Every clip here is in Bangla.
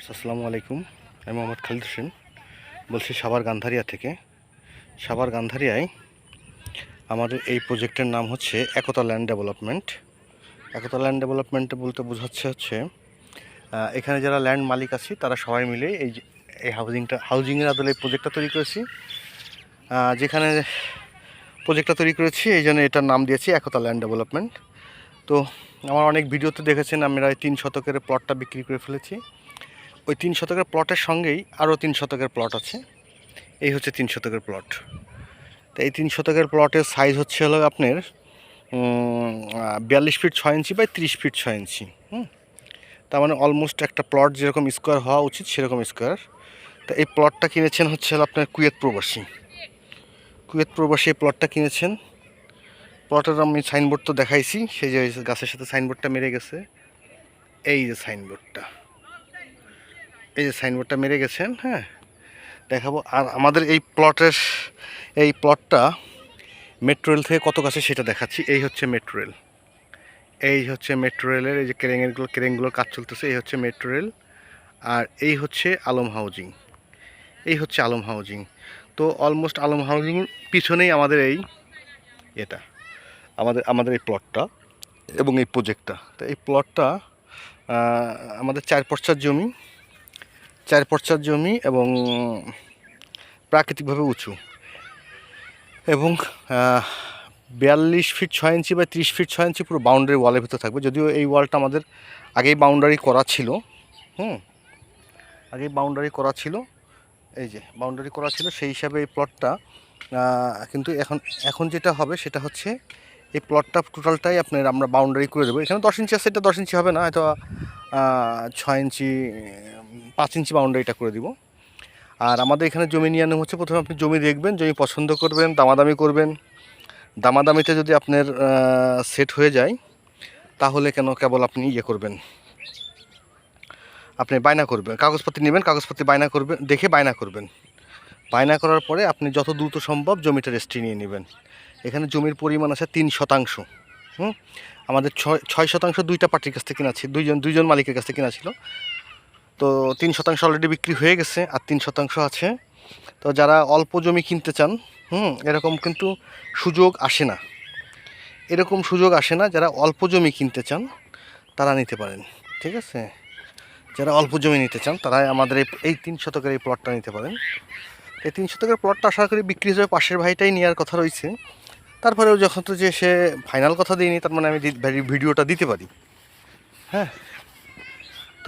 আসসালামু আলাইকুম। আমি মোহাম্মদ খালিদ হোসেন। বলছি সাভার গান্ধারিয়া থেকে। সাভার গান্ধারিয়ায় আমাদের এই প্রজেক্টের নাম হচ্ছে Ekta land development. Ekta land development বলতে বোঝাচ্ছে হচ্ছে এখানে যারা ল্যান্ড মালিক আছে, তারা সবাই মিলে এই এই হাউজিংটা, হাউজিংয়ের আদলে এই প্রজেক্টটা তৈরি করেছি। যেখানে প্রজেক্টটা তৈরি করেছি, এই জন্য এটার নাম দিয়েছি একতা ল্যান্ড ডেভেলপমেন্ট। তো আমার অনেক ভিডিওতে দেখেছেন আমরা তিন শতকের প্লটটা বিক্রি করে ফেলেছি। ওই তিন শতকের প্লটের সঙ্গেই আরও তিন শতকের প্লট আছে। এই হচ্ছে তিন শতকের প্লট তো এই তিন শতকের প্লটের সাইজ হচ্ছে হলো আপনার বিয়াল্লিশ ফিট ছয় ইঞ্চি বাই তিরিশ ফিট ছয় ইঞ্চি, হুম? তার মানে অলমোস্ট একটা প্লট যেরকম স্কোয়ার হওয়া উচিত, সেরকম স্কোয়ার তা এই প্লটটা কিনেছেন হচ্ছে হলো আপনার কুয়েত প্রবাসী। কুয়েত প্রবাসী এই প্লটটা কিনেছেন। প্লটের আমি সাইনবোর্ড তো দেখাইছি, সেই যে গাছের সাথে সাইনবোর্ডটা মেরে গেছে। এই যে সাইনবোর্ডটা এই যে সাইনবোর্ডটা মেরে গেছেন হ্যাঁ? দেখাবো। আর আমাদের এই প্লটের এই প্লটটা মেট্রো রেল থেকে কত কাছে সেটা দেখাচ্ছি। এই হচ্ছে মেট্রো রেল এই হচ্ছে মেট্রো রেলের এই যে কেরেঙেরগুলো কেরেঙগুলোর কাজ চলতেছে, এই হচ্ছে মেট্রো রেল আর এই হচ্ছে আলম হাউজিং। এই হচ্ছে আলম হাউজিং। তো অলমোস্ট আলম হাউজিং পিছনেই আমাদের এই এটা, আমাদের আমাদের এই প্লটটা এবং এই প্রজেক্টটা তো এই প্লটটা আমাদের চার পর্চার জমি। চার পর্চার জমি এবং প্রাকৃতিকভাবে উঁচু। এবং বিয়াল্লিশ ফিট ছয় ইঞ্চি বা ত্রিশ ফিট ছয় ইঞ্চি পুরো বাউন্ডারি ওয়ালের ভিতর থাকবে। যদিও এই ওয়ালটা আমাদের আগেই বাউন্ডারি করা ছিল। হুম, আগেই বাউন্ডারি করা ছিল। এই যে বাউন্ডারি করা ছিল, সেই হিসাবে এই প্লটটা কিন্তু এখন এখন যেটা হবে সেটা হচ্ছে এই প্লটটা টোটালটাই আপনার আমরা বাউন্ডারি করে দেবো। এখানে দশ ইঞ্চি আছে, এটা দশ ইঞ্চি হবে না, হয়তো ছয় ইঞ্চি পাঁচ ইঞ্চি বাউন্ডারিটা করে দিব। আর আমাদের এখানে জমি নিয়ে হচ্ছে, প্রথমে আপনি জমি দেখবেন, জমি পছন্দ করবেন, দামাদামি করবেন। দামাদামিতে যদি আপনার সেট হয়ে যায়, তাহলে কেন কেবল আপনি ইয়ে করবেন? আপনি বায়না করবেন, কাগজপত্র নেবেন, কাগজপত্র বায়না করবেন, দেখে বায়না করবেন। বায়না করার পরে আপনি যত দ্রুত সম্ভব জমিটা রেস্ট্রি নিয়ে নেবেন। এখানে জমির পরিমাণ আছে তিন শতাংশ, হুম? আমাদের ছয় ছয় শতাংশ দুইটা পার্টির কাছ থেকে কিনা ছিল, দুইজন দুইজন মালিকের কাছ থেকে কিনা ছিল। তো তিন শতাংশ অলরেডি বিক্রি হয়ে গেছে আর তিন শতাংশ আছে। তো যারা অল্প জমি কিনতে চান, হুম, এরকম কিন্তু সুযোগ আসে না। এরকম সুযোগ আসে না যারা অল্প জমি কিনতে চান, তারা নিতে পারেন, ঠিক আছে? যারা অল্প জমি নিতে চান তারা আমাদের এই তিন শতকের এই প্লটটা নিতে পারেন। এই তিন শতকের প্লটটা আশা করি বিক্রি হয়ে পাশের ভাইটাই নেওয়ার কথা রয়েছে। তারপরেও যখন তো যে সে ফাইনাল কথা দিইনি তার মানে আমি ভিডিওটা দিতে পারি। হ্যাঁ?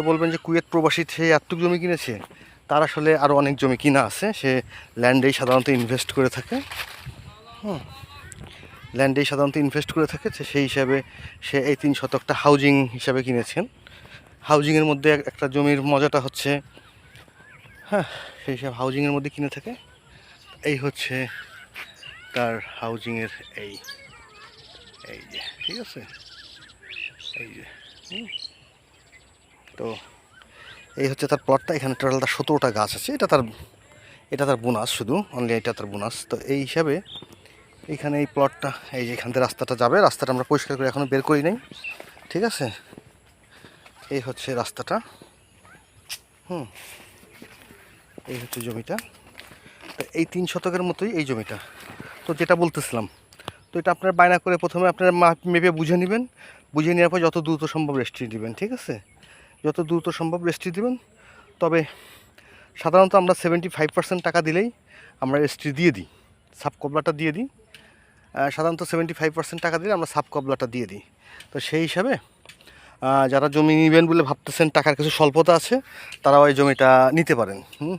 তো বলবেন যে কুয়েত প্রবাসী সে এতটুক জমি কিনেছে, তার আসলে আরও অনেক জমি কিনা আছে। সে ল্যান্ডেই সাধারণত ইনভেস্ট করে থাকে। হুম। ল্যান্ডেই সাধারণত ইনভেস্ট করে থাকে। সেই হিসাবে সে এই তিন শতকটা হাউজিং হিসাবে কিনেছেন। হাউজিংয়ের মধ্যে একটা জমির মজাটা হচ্ছে হ্যাঁ সেই হিসাবে হাউজিংয়ের মধ্যে কিনে থাকে। এই হচ্ছে তার হাউজিংয়ের এই এই যে, ঠিক আছে? এই যে, হুম। তো এই হচ্ছে তার প্লটটা এখানে টোটাল তার সতেরোটা গাছ আছে। এটা তার এটা তার বোনাস শুধু। অনলি এটা তার বোনাস। তো এই হিসাবে এখানে এই প্লটটা এই যে এখান থেকে রাস্তাটা যাবে, রাস্তাটা আমরা পরিষ্কার করে এখনও বের করি নাই। ঠিক আছে? এই হচ্ছে রাস্তাটা। হুম। এই হচ্ছে জমিটা। তো এই তিন শতকের মতোই এই জমিটা। তো যেটা বলতেছিলাম, তো এটা আপনার বায়না করে প্রথমে আপনার মাপ বুঝে নেবেন। বুঝে নেওয়ার পর যত দ্রুত সম্ভব রেস্ট্রি দিবেন ঠিক আছে? যত দ্রুত সম্ভব রেস্ট্রি দেবেন। তবে সাধারণত আমরা সেভেন্টি ফাইভ পার্সেন্ট টাকা দিলেই আমরা রেস্ট্রি দিয়ে দিই, সাব কবলাটা দিয়ে দিই। সাধারণত সেভেন্টি ফাইভ পার্সেন্ট টাকা দিলে আমরা সাব কবলাটা দিয়ে দিই। তো সেই হিসাবে যারা জমি নেবেন বলে ভাবতেছেন টাকার কিছু স্বল্পতা আছে, তারাও এই জমিটা নিতে পারেন, হুম?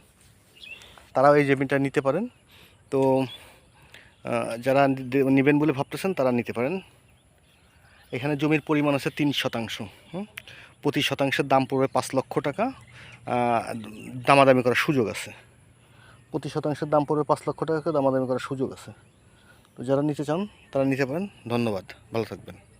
তারাও এই জমিটা নিতে পারেন। তো যারা নেবেন বলে ভাবতেছেন তারা নিতে পারেন। এখানে জমির পরিমাণ আছে তিন শতাংশ, হুম? প্রতি শতাংশের দাম পড়বে পাঁচ লক্ষ টাকা দামাদামি করার সুযোগ আছে। প্রতি শতাংশের দাম পড়বে পাঁচ লক্ষ টাকাকে দামাদামি করার সুযোগ আছে। তো যারা নিতে চান, তারা নিতে পারেন। ধন্যবাদ। ভালো থাকবেন।